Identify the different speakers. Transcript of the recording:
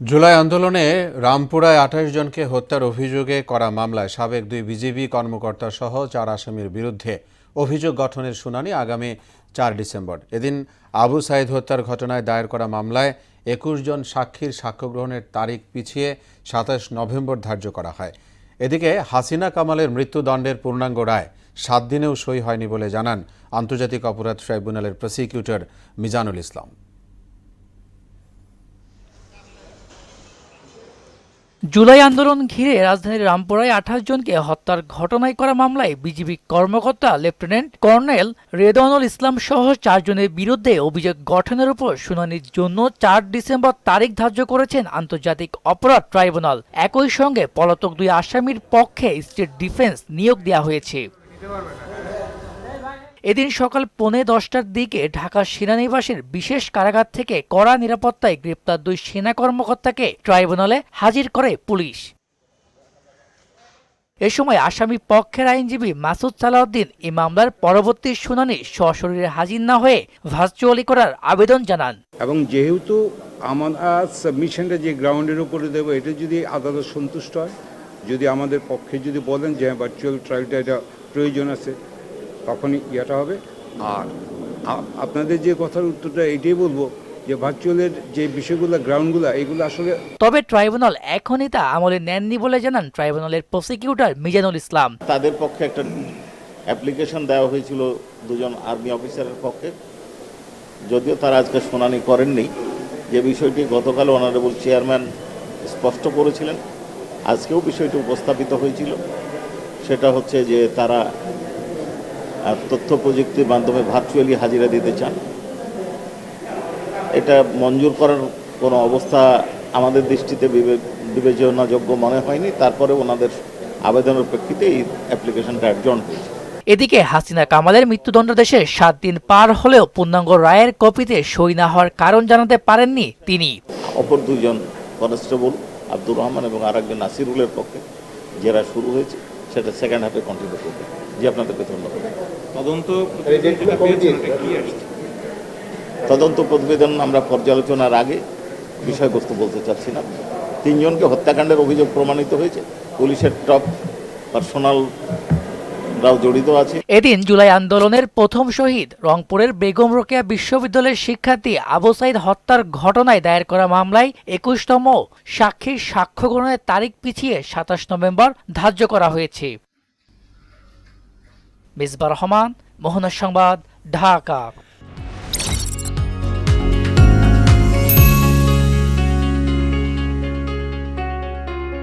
Speaker 1: জুলাই আন্দোলনে রামপুরায় আঠাশ জনকে হত্যার অভিযোগে করা মামলায় সাবেক দুই বিজেপি কর্মকর্তা সহ চার আসামির বিরুদ্ধে অভিযোগ গঠনের শুনানি আগামী চার ডিসেম্বর। এদিন আবু সাইদ হত্যার ঘটনায় দায়ের করা মামলায় একুশ জন সাক্ষীর সাক্ষ্য গ্রহণের তারিখ পিছিয়ে সাতাশ নভেম্বর ধার্য করা হয়। এদিকে হাসিনা কামালের মৃত্যুদণ্ডের পূর্ণাঙ্গ রায় সাত দিনেও সই হয়নি বলে জানান আন্তর্জাতিক অপরাধ ট্রাইব্যুনালের প্রসিকিউটর মিজানুল ইসলাম।
Speaker 2: জুলাই আন্দোলন ঘিরে রাজধানীর রামপুরায় আঠাশ জনকে হত্যার ঘটনায় করা মামলায় বিজিবি কর্মকর্তা লেফটেন্যান্ট কর্নেল রেদওয়ানুল ইসলাম সহ চারজনের বিরুদ্ধে অভিযোগ গঠনের উপর শুনানির জন্য চার ডিসেম্বর তারিখ ধার্য করেছেন আন্তর্জাতিক অপরাধ ট্রাইব্যুনাল। একই সঙ্গে পলাতক দুই আসামির পক্ষে স্টেট ডিফেন্স নিয়োগ দেওয়া হয়েছে। এদিন সকাল পৌনে দশটার দিকে ঢাকা সেনানিবাসের বিশেষ কারাগার থেকে কড়া নিরাপত্তায় গ্রেপ্তার দুই সেনা কর্মকর্তাকে ট্রাইব্যুনালে হাজির করে পুলিশ। এ সময় আসামি পক্ষের আইনজীবী মাসুদ সালাউদ্দিন এই মামলার পরবর্তী শুনানি সশরীরে হাজির না হয়ে ভার্চুয়ালি করার আবেদন জানান।
Speaker 3: এবং যেহেতু আমরা সাবমিশনটা যে গ্রাউন্ডের উপরে দেবো, এটা যদি আদালত সন্তুষ্ট হয়, যদি আমাদের পক্ষে যদি বলেন যে ভার্চুয়াল ট্রায়ালটা এটা প্রয়োজন আছে তখনই ইয়েটা হবে। আর আপনাদের যে কথার উত্তরটা এটাই বলব যে ভার্চুয়ালের যে বিষয়গুলো গ্রাউন্ডগুলো এগুলো আসলে
Speaker 2: তবে ট্রাইব্যুনাল এখনই তা আমলে নেননি বলে জানান ট্রাইব্যুনালের প্রসিকিউটর মিজানুল ইসলাম।
Speaker 4: তাদের পক্ষে একটা অ্যাপ্লিকেশন দেওয়া হয়েছিল দুজন আর্মি অফিসারের পক্ষে। যদিও তারা আজকে শুনানি করেননি। যে বিষয়টি গতকাল অনারেবল চেয়ারম্যান স্পষ্ট করেছিলেন। আজকেও বিষয়টি উপস্থাপিত হয়েছিল। সেটা হচ্ছে যে তারা তথ্য প্রযুক্তির মাধ্যমে ভার্চুয়ালি হাজিরা দিতে চান। এটা মঞ্জুর করার কোনো অবস্থা আমাদের দৃষ্টিতে বিবে- বিবেচনাযোগ্য মনে হয়নি। তারপরে ওনাদের আবেদনের প্রেক্ষিতে এই অ্যাপ্লিকেশনটা অ্যাডজন হয়েছে।
Speaker 2: এদিকে হাসিনা কামালের মৃত্যুদণ্ডাদেশে সাত দিন পার হলেও পূর্ণাঙ্গ রায়ের কপিতে সই না হওয়ার কারণ জানাতে পারেননি তিনি।
Speaker 4: অপর দুইজন কনস্টেবল আব্দুর রহমান এবং আরেকজন নাসিরুলের পক্ষে জেরা শুরু হয়েছে। সেটা সেকেন্ড হাফে কন্টিনিউ করবে। জি আপনাদেরকে ধন্যবাদ।
Speaker 5: তদন্ত
Speaker 4: তদন্ত প্রতিবেদন আমরা পর্যালোচনার আগে বিষয়বস্তু বলতে চাচ্ছি না। তিনজনকে হত্যাকাণ্ডের অভিযোগ প্রমাণিত হয়েছে। পুলিশের টপ পার্সোনালরাও জড়িত আছে।
Speaker 2: এদিন জুলাই আন্দোলনের প্রথম শহীদ রংপুরের বেগম রোকেয়া বিশ্ববিদ্যালয়ের শিক্ষার্থী আবু সাইদ হত্যার ঘটনায় দায়ের করা মামলায় একুশতম সাক্ষীর সাক্ষ্য গ্রহণের তারিখ পিছিয়ে সাতাশ নভেম্বর ধার্য করা হয়েছে। মিসবা রহমান মোহনা সংবাদ, ঢাকা।